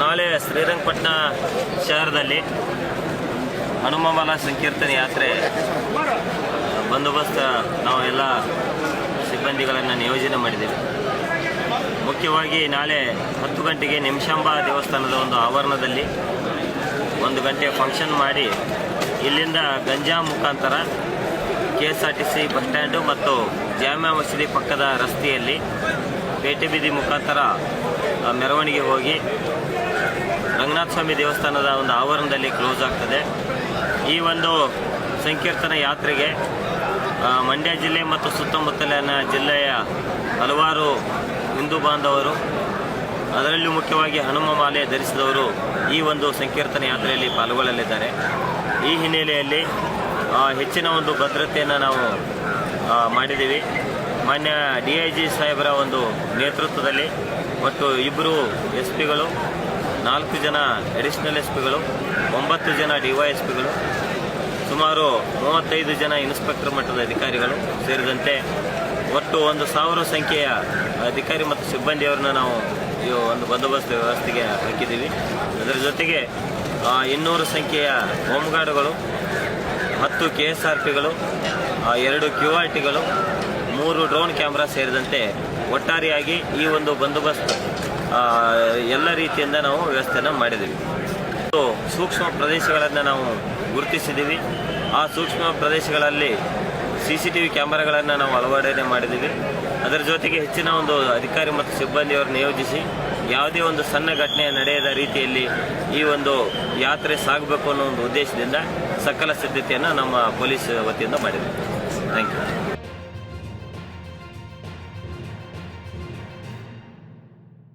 ನಾಳೆ ಶ್ರೀರಂಗಪಟ್ಟಣ ಶಹರದಲ್ಲಿ ಹನುಮಮಲ ಸಂಕೀರ್ತನೆ ಯಾತ್ರೆ ಬಂದೋಬಸ್ತ್ ನಾವು ಎಲ್ಲ ಸಿಬ್ಬಂದಿಗಳನ್ನು ನಿಯೋಜನೆ ಮಾಡಿದ್ದೇವೆ. ಮುಖ್ಯವಾಗಿ ನಾಳೆ ಹತ್ತು ಗಂಟೆಗೆ ನಿಮಿಷಾಂಬ ದೇವಸ್ಥಾನದ ಒಂದು ಆವರಣದಲ್ಲಿ ಒಂದು ಗಂಟೆ ಫಂಕ್ಷನ್ ಮಾಡಿ ಇಲ್ಲಿಂದ ಗಂಜಾ ಮುಖಾಂತರ K S R T C bus stand ಮತ್ತು ಜಾಮ್ಯಾ ಮಸೀದಿ ಪಕ್ಕದ ರಸ್ತೆಯಲ್ಲಿ ಪೇಟೆ ಬೀದಿ ಮುಖಾಂತರ ಮೆರವಣಿಗೆ ಹೋಗಿ ರಂಗನಾಥ ಸ್ವಾಮಿ ದೇವಸ್ಥಾನದ ಒಂದು ಆವರಣದಲ್ಲಿ ಕ್ಲೋಸ್ ಆಗ್ತದೆ. ಈ ಒಂದು ಸಂಕೀರ್ತನ ಯಾತ್ರೆಗೆ ಮಂಡ್ಯ ಜಿಲ್ಲೆ ಮತ್ತು ಸುತ್ತಮುತ್ತಲಿನ ಜಿಲ್ಲೆಯ ಹಲವಾರು ಹಿಂದೂ ಬಾಂಧವರು, ಅದರಲ್ಲೂ ಮುಖ್ಯವಾಗಿ ಹನುಮ ಮಾಲೆ ಧರಿಸಿದವರು ಈ ಒಂದು ಸಂಕೀರ್ತನ ಯಾತ್ರೆಯಲ್ಲಿ ಪಾಲ್ಗೊಳ್ಳಲಿದ್ದಾರೆ. ಈ ಹಿನ್ನೆಲೆಯಲ್ಲಿ ಹೆಚ್ಚಿನ ಒಂದು ಭದ್ರತೆಯನ್ನು ನಾವು ಮಾಡಿದ್ದೀವಿ. ಮಾನ್ಯ ಡಿ ಐ ಜಿ ಸಾಹೇಬರ ಒಂದು ನೇತೃತ್ವದಲ್ಲಿ ಮತ್ತು ಇಬ್ಬರು ಎಸ್ ಪಿಗಳು, ನಾಲ್ಕು ಜನ ಅಡಿಷನಲ್ ಎಸ್ ಪಿಗಳು, ಒಂಬತ್ತು ಜನ ಡಿ ಎಸ್ ಪಿಗಳು, ಸುಮಾರು ಮೂವತ್ತೈದು ಜನ ಇನ್ಸ್ಪೆಕ್ಟರ್ ಮಟ್ಟದ ಅಧಿಕಾರಿಗಳು ಸೇರಿದಂತೆ ಒಟ್ಟು ಒಂದು ಸಾವಿರ ಸಂಖ್ಯೆಯ ಅಧಿಕಾರಿ ಮತ್ತು ಸಿಬ್ಬಂದಿಯವರನ್ನ ನಾವು ಈ ಒಂದು ಬಂದೋಬಸ್ತ್ ವ್ಯವಸ್ಥೆಗೆ ಹಾಕಿದ್ದೀವಿ. ಅದರ ಜೊತೆಗೆ ಇನ್ನೂರು ಸಂಖ್ಯೆಯ ಹೋಮ್ಗಾರ್ಡ್ಗಳು, ಹತ್ತು ಕೆ ಎಸ್ ಆರ್ ಪಿಗಳು ಎರಡು ಕ್ಯೂ ಆರ್ ಟಿಗಳು ಮೂರು ಡ್ರೋನ್ ಕ್ಯಾಮ್ರಾ ಸೇರಿದಂತೆ ಒಟ್ಟಾರೆಯಾಗಿ ಈ ಒಂದು ಬಂದೋಬಸ್ತ್ ಎಲ್ಲ ರೀತಿಯಿಂದ ನಾವು ವ್ಯವಸ್ಥೆಯನ್ನು ಮಾಡಿದ್ದೀವಿ. ಮತ್ತು ಸೂಕ್ಷ್ಮ ಪ್ರದೇಶಗಳನ್ನು ನಾವು ಗುರುತಿಸಿದ್ದೀವಿ. ಆ ಸೂಕ್ಷ್ಮ ಪ್ರದೇಶಗಳಲ್ಲಿ ಸಿ ಸಿ ಟಿ ವಿ ಕ್ಯಾಮರಾಗಳನ್ನು ನಾವು ಅಳವಡನೆ ಮಾಡಿದ್ದೀವಿ. ಅದರ ಜೊತೆಗೆ ಹೆಚ್ಚಿನ ಒಂದು ಅಧಿಕಾರಿ ಮತ್ತು ಸಿಬ್ಬಂದಿಯವರು ನಿಯೋಜಿಸಿ ಯಾವುದೇ ಒಂದು ಸಣ್ಣ ಘಟನೆ ನಡೆಯದ ರೀತಿಯಲ್ಲಿ ಈ ಒಂದು ಯಾತ್ರೆ ಸಾಗಬೇಕು ಅನ್ನೋ ಒಂದು ಉದ್ದೇಶದಿಂದ ಸಕಲ ಸಿದ್ಧತೆಯನ್ನು ನಮ್ಮ ಪೊಲೀಸ್ ವತಿಯಿಂದ ಮಾಡಿದ್ದೀವಿ. Thank you.